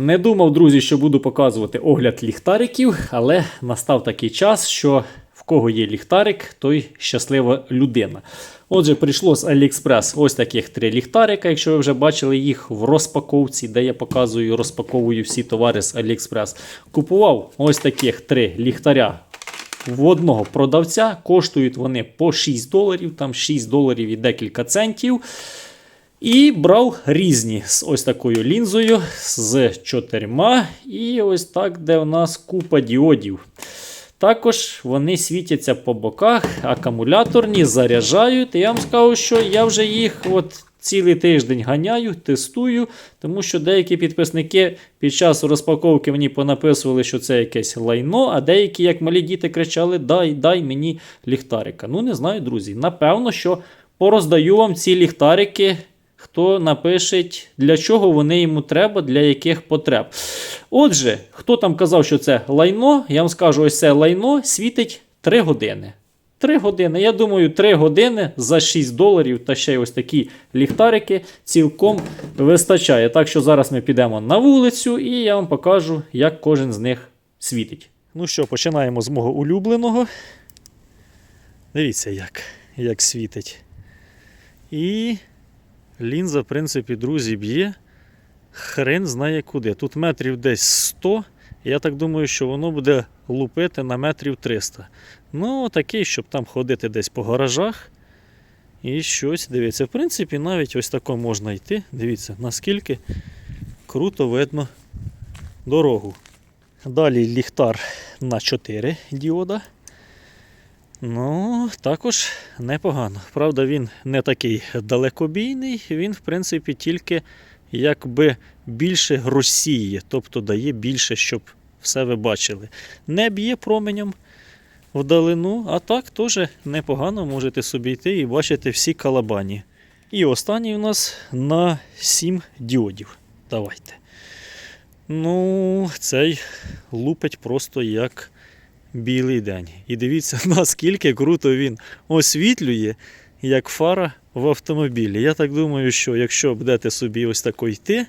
Не думав, друзі, що буду показувати огляд ліхтариків, але настав такий час, що в кого є ліхтарик, той щаслива людина. Отже, прийшло з AliExpress ось таких три ліхтарика. Якщо ви вже бачили їх в розпаковці, де я показую, розпаковую всі товари з AliExpress. Купував ось таких три ліхтаря в одного продавця. Коштують вони по 6 доларів, там 6 доларів і декілька центів. І брав різні з ось такою лінзою, з чотирма. І ось так, де в нас купа діодів. Також вони світяться по боках, акумуляторні, заряджають. І я вам скажу, що я вже їх от цілий тиждень ганяю, тестую, тому що деякі підписники під час розпаковки мені понаписували, що це якесь лайно, а деякі, як малі діти, кричали: Дай, дай мені ліхтарика. Ну, не знаю, друзі. Напевно, що пороздаю вам ці ліхтарики. Хто напишеть, для чого вони йому треба, для яких потреб. Отже, хто там казав, що це лайно, я вам скажу, ось це лайно світить 3 години. 3 години. Я думаю, 3 години за 6 доларів та ще й ось такі ліхтарики цілком вистачає. Так що зараз ми підемо на вулицю і я вам покажу, як кожен з них світить. Ну що, починаємо з мого улюбленого. Дивіться, як, як світить. І лінза, в принципі, друзі, б'є. Хрен знає куди. Тут метрів десь 100. Я так думаю, що воно буде лупити на метрів 300. Ну, такий, щоб там ходити десь по гаражах. І щось, дивіться, в принципі, навіть ось тако можна йти. Дивіться, наскільки круто видно дорогу. Далі ліхтар на 4 діода. Ну, також непогано. Правда, він не такий далекобійний, він, в принципі, тільки якби більше розсіє, тобто дає більше, щоб все ви бачили. Не б'є променем вдалину, а так теж непогано можете собі йти і бачити всі калабані. І останній у нас на 7 діодів. Давайте. Ну, цей лупить просто як білий день. І дивіться, наскільки круто він освітлює, як фара в автомобілі. Я так думаю, що якщо будете собі ось тако йти,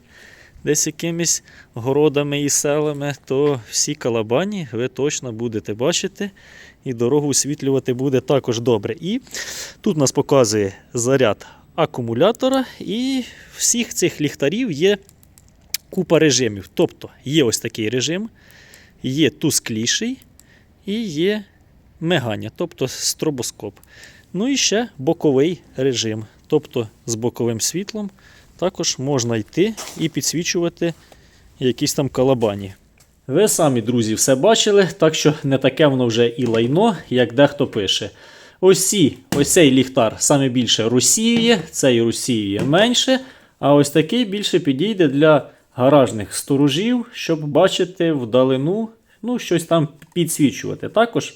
десь якимись городами і селами, то всі калабані ви точно будете бачити, і дорогу освітлювати буде також добре. І тут нас показує заряд акумулятора, і всіх цих ліхтарів є купа режимів. Тобто є ось такий режим, є тускліший і є мигання, тобто стробоскоп. Ну і ще боковий режим, тобто з боковим світлом також можна йти і підсвічувати якісь там калабані. Ви самі, друзі, все бачили, так що не таке воно вже і лайно, як дехто пише. Ось, цей ліхтар саме більше розсіює, цей розсіює менше, а ось такий більше підійде для гаражних сторожів, щоб бачити вдалину, ну, щось там підсвічувати. Також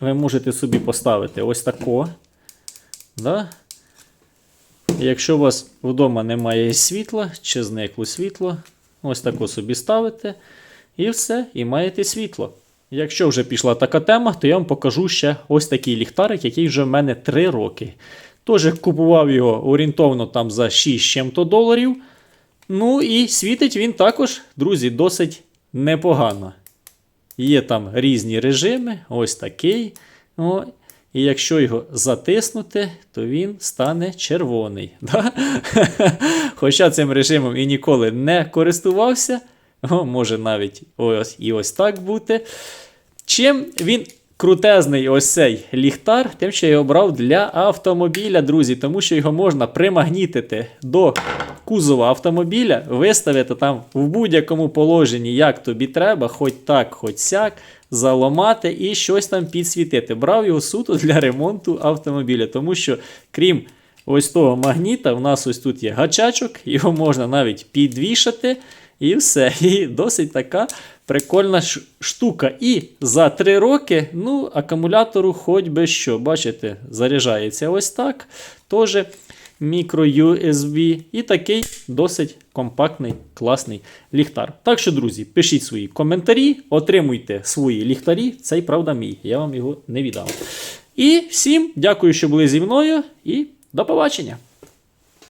ви можете собі поставити ось тако. Да? Якщо у вас вдома немає світла чи зникло світло, ось тако собі ставите. І все, і маєте світло. Якщо вже пішла така тема, то я вам покажу ще ось такий ліхтарик, який вже в мене 3 роки. Тож купував його орієнтовно там за 6 чим-то доларів. Ну і світить він також, друзі, досить непогано. Є там різні режими, ось такий. О, і якщо його затиснути, то він стане червоний. Да? Хоча цим режимом і ніколи не користувався, о, може навіть ось і ось так бути. Чим він крутезний ось цей ліхтар, тим, що я його брав для автомобіля, друзі, тому що його можна примагнітити до кузова автомобіля, виставити там в будь-якому положенні, як тобі треба, хоч так, хоч сяк, заламати і щось там підсвітити. Брав його суто для ремонту автомобіля, тому що, крім ось того магніта, в нас ось тут є гачачок, його можна навіть підвішати. І все. І досить така прикольна штука. І за 3 роки, ну, акумулятору хоч би що, бачите, заряджається ось так. Теж мікро USB. І такий досить компактний, класний ліхтар. Так що, друзі, пишіть свої коментарі, отримуйте свої ліхтарі. Цей, правда, мій. Я вам його не віддав. І всім дякую, що були зі мною, і до побачення!